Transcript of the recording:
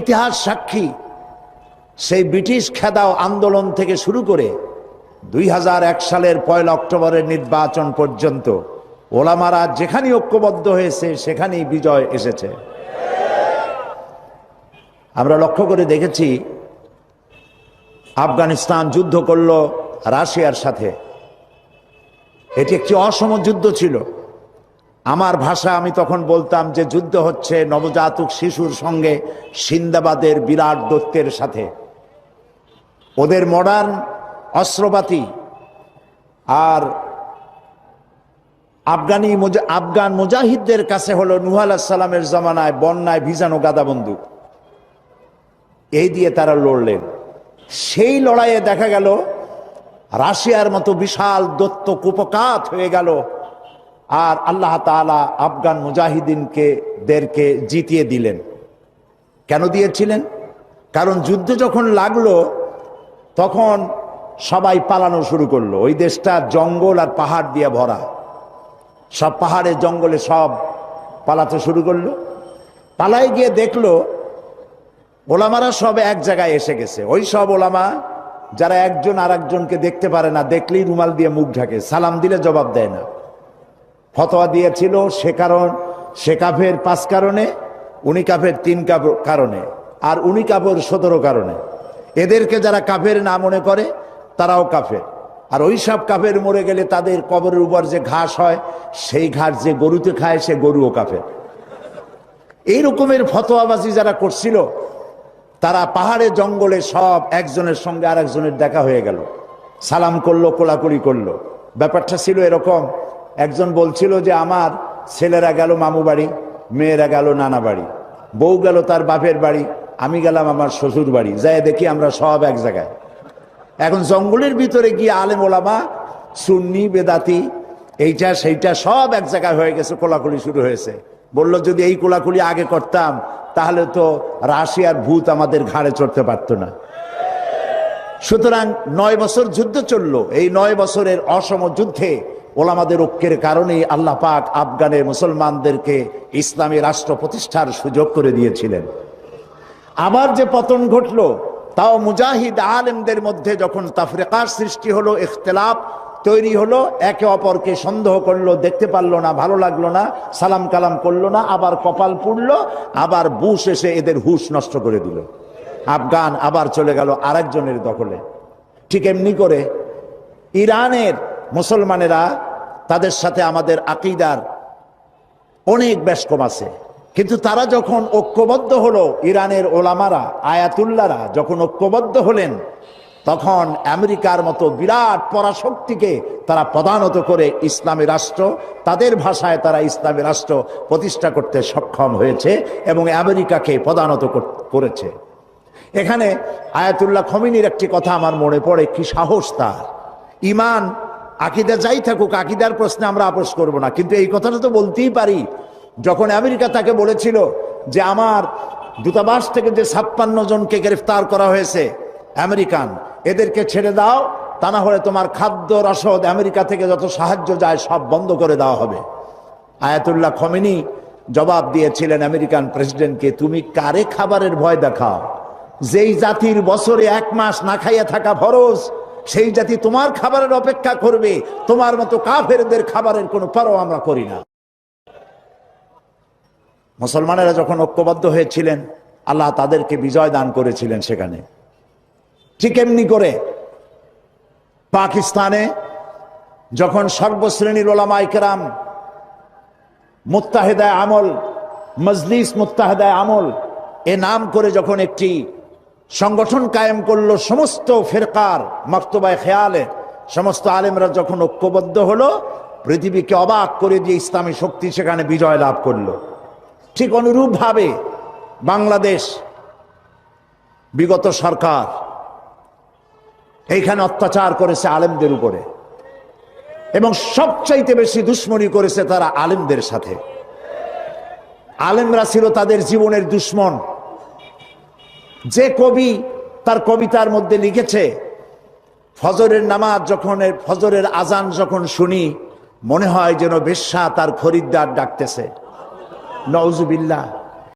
ইতিহাস সাক্ষী। সেই ব্রিটিশ খেদাও আন্দোলন থেকে শুরু করে দুই হাজার এক সালের পয়লা অক্টোবরের নির্বাচন পর্যন্ত ওলামারা যেখানেই ঐক্যবদ্ধ হয়েছে, সেখানেই বিজয় এসেছে। আমরা লক্ষ্য করে দেখেছি, আফগানিস্তান যুদ্ধ করল রাশিয়ার সাথে। এটি একটি অসম যুদ্ধ ছিল। আমার ভাষা আমি তখন বলতাম যে যুদ্ধ হচ্ছে নবজাতক শিশুর সঙ্গে সিন্দাবাদের বিরাট দত্তের সাথে। ওদের মডার্ন অস্ত্রপাতি আর আফগানি আফগান মুজাহিদদের কাছে হলো নুহ সালামের জমানায় বন্যায় ভিজানো গাদা বন্দুক। এই দিয়ে তারা লড়লেন। সেই লড়াইয়ে দেখা গেল রাশিয়ার মতো বিশাল দত্ত কুপকাত হয়ে গেল। আর আল্লাহ তাআলা আফগান মুজাহিদিনকে দেরকে জিতিয়ে দিলেন। কেন দিয়েছিলেন? কারণ যুদ্ধ যখন লাগল, তখন সবাই পালানো শুরু করল। ওই দেশটা জঙ্গল আর পাহাড় দিয়ে ভরা। সব পাহাড়ে জঙ্গলে সব পালাতে শুরু করল। পালায় গিয়ে দেখল, ওলামারা সব এক জায়গায় এসে গেছে। ওই সব ওলামা, যারা একজন আর দেখতে পারে না, দেখলেই রুমাল দিয়ে মুখ ঢাকে, সালাম দিলে জবাব দেয় না। ফতোয়া দিয়েছিল সে কারণ, সে কাফের পাঁচ কারণে, উনি কাফের তিন কারণে, আর উনি কাপের সতেরো কারণে। এদেরকে যারা কাফের না মনে করে, তারাও কাফের। আর ওই সব কাফের মরে গেলে তাদের কবরের উপর যে ঘাস হয়, সেই ঘাস যে গরুতে খায়, সে গরুও কাফের। এই রকমের ফতোয়াবাজি যারা করছিল, তারা পাহাড়ে, জঙ্গলে সব একজনের সঙ্গে আর একজনের দেখা হয়ে গেল। সালাম করল, কোলাকুলি করল। ব্যাপারটা ছিল এরকম একজন বলছিল যে আমার ছেলেরা গেল মামু বাড়ি, মেয়েরা গেল নানা বাড়ি, বউ গেল তার বাপের বাড়ি, আমি গেলাম আমার শ্বশুর বাড়ি, যাই দেখি আমরা সব এক জায়গায়। এখন জঙ্গলের ভিতরে গিয়ে আলেম ওলামা, সুন্নি, বেদাতি, এইটা সেইটা সব এক জায়গায় হয়ে গেছে, কোলাকুলি শুরু হয়েছে। বলল, যদি এই কোলাকুলি আগে করতাম, তাহলে তো রাশিয়ার ভূত আমাদের ঘাড়ে চড়তে পারতো না। সুতরাং নয় বছর যুদ্ধ চলল। এই নয় বছরের অসম যুদ্ধে ওলামাদের ঐক্যের কারণেই আল্লাহ পাক আফগানের মুসলমানদেরকে ইসলামী রাষ্ট্র প্রতিষ্ঠার সুযোগ করে দিয়েছিলেন। আবার যে পতন ঘটলো, তাও মুজাহিদ আলেমদের মধ্যে যখন তাফরিকার সৃষ্টি হলো, ইখতলাফ তৈরি হলো, একে অপরকে সন্দেহ করল, দেখতে পারল না, ভালো লাগল না, সালাম কালাম করল না, আবার কপাল পুড়লো, আবার বুশ এসে এদের হুশ নষ্ট করে দিল। আফগান আবার চলে গেল আরেকজনের দখলে। ঠিক এমনি করে ইরানের মুসলমানেরা তাদের সাথে আমাদের আকিদার অনেক কম আছে। কিন্তু তারা যখন ঐক্যবদ্ধ হলো ইরানের ওলামারা আয়াতুল্লারা যখন ঐক্যবদ্ধ হলেন, তখন আমেরিকার মতো বিরাট পরাশক্তিকে তারা প্রধানত করে ইসলামী রাষ্ট্র, তাদের ভাষায় তারা ইসলামী রাষ্ট্র প্রতিষ্ঠা করতে সক্ষম হয়েছে এবং আমেরিকাকে প্রধানত করেছে। এখানে আয়াতুল্লাহ খমিনীর একটি কথা আমার মনে পড়ে, কি সাহস তার। ইমান আকিদা যাই থাকুক, আকিদার প্রশ্নে আমরা আপোষ করব না। কিন্তু এই কথাটা তো বলতেই পারি। যখন আমেরিকা তাকে বলেছিল যে আমার দূতাবাস থেকে যে ছাপ্পান্ন জনকে গ্রেফতার করা হয়েছে আমেরিকান, এদেরকে ছেড়ে দাও, তা না হলে তোমার খাদ্য রসদ আমেরিকা থেকে যত সাহায্য যায় সব বন্ধ করে দেওয়া হবে। আয়াতুল্লাহ খমেনি জবাব দিয়েছিলেন আমেরিকান প্রেসিডেন্টকে, তুমি কারে খাবারের ভয় দেখাও? যেই জাতির বছরে এক মাস না খাইয়া থাকা ফরজ সেই জাতি তোমার খাবারের অপেক্ষা করবে। তোমার মতো কাফেরদের খাবারের কোনো পরও আমরা করি না। মুসলমানেরা যখন ঐক্যবদ্ধ হয়েছিলেন, আল্লাহ তাদেরকে বিজয় দান করেছিলেন সেখানে। ঠিক এমনি করে পাকিস্তানে যখন সর্বশ্রেণীর ওলামাই কেরাম মুত্তাহেদায় আমল, মজলিস মুত্তাহেদায় আমল, এ নাম করে যখন একটি সংগঠন কায়েম করল সমস্ত ফেরকার মক্তবায় খেয়ালে। সমস্ত আলেমরা যখন ঐক্যবদ্ধ হলো, পৃথিবীকে অবাক করে দিয়ে ইসলামী শক্তি সেখানে বিজয় লাভ করল। ঠিক অনুরূপভাবে বাংলাদেশ, বিগত সরকার, এইখানে অত্যাচার করেছে আলেমদের উপরে। এবং সবচাইতে বেশি দুশ্মনী করেছে তারা আলেমদের সাথে। আলেমরা ছিল তাদের জীবনের দুশ্মন। যে কবি তার কবিতার মধ্যে লিখেছে, ফজরের নামাজ যখন, ফজরের আজান যখন শুনি, মনে হয় যেন বেশ্যা তার খরিদ্দার ডাকতেছে। নওজুবিল্লাহ